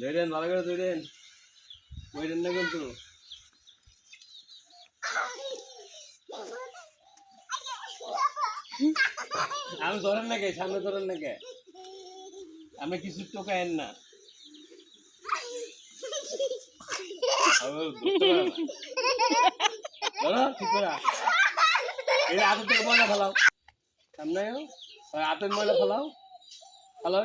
ধরেন, ভালো করে ধরেন। কইরেন না কিন্তু। আমি ধরেন না কে? সামনে ধরেন না কে? আমি কিছু টোকায়েন না। হাতের ময়লা ফেলাও। ফেলাও। ফেলাও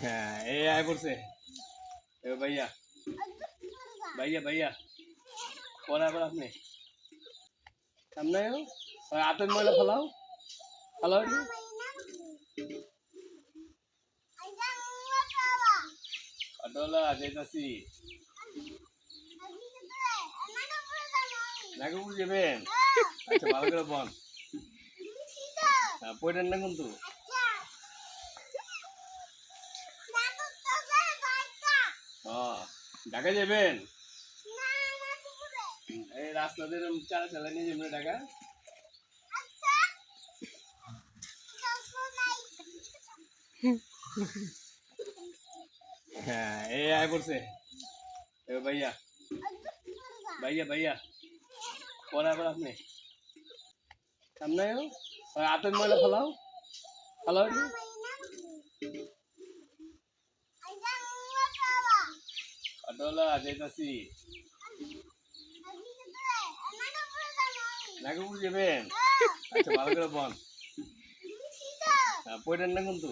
হ্যাঁ এই আয় পড়ছে। এ ভাইয়া। ভাইয়া ভাইয়া। পরে আবার আপনি। সামনে আয়ো। আর ময়লা ফেলাও। ফেলাও আচ্ছা ভালো করে বল। হ্যাঁ পড়েন না কিন্তু। ঢাকা যাবেন? এই রাস্তাতে এরকম চালা চালা নিয়ে যাবেন ঢাকা? হ্যাঁ এই আয় পড়ছে। এ ভাইয়া ভাইয়া ভাইয়া। পরে আবার আপনি। সামনে হাতের ময়লা ফেলাও। ফেলাও অটোলা যেতেছি নাকি বুঝবেন আচ্ছা ভালো করে বল। হ্যাঁ পড়েন না কিন্তু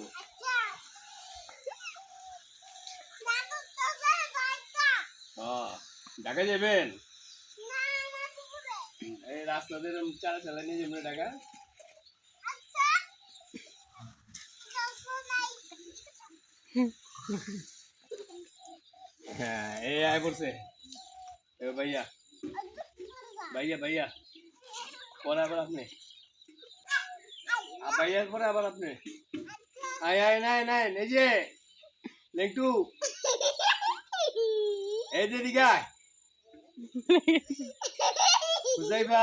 ঢাকা যাবেন? এই রাস্তাতে এরকম চালা নিয়ে যাবেন ঢাকা? হ্যাঁ এই আয় পড়ছে এ ভাইয়া ভাইয়া ভাইয়া পরে আবার আপনি আ, ভাইয়ার পরে আবার আপনি আয় আয় নাই নাই এই যে লেংটু এই যে দিঘায় বুঝাইবা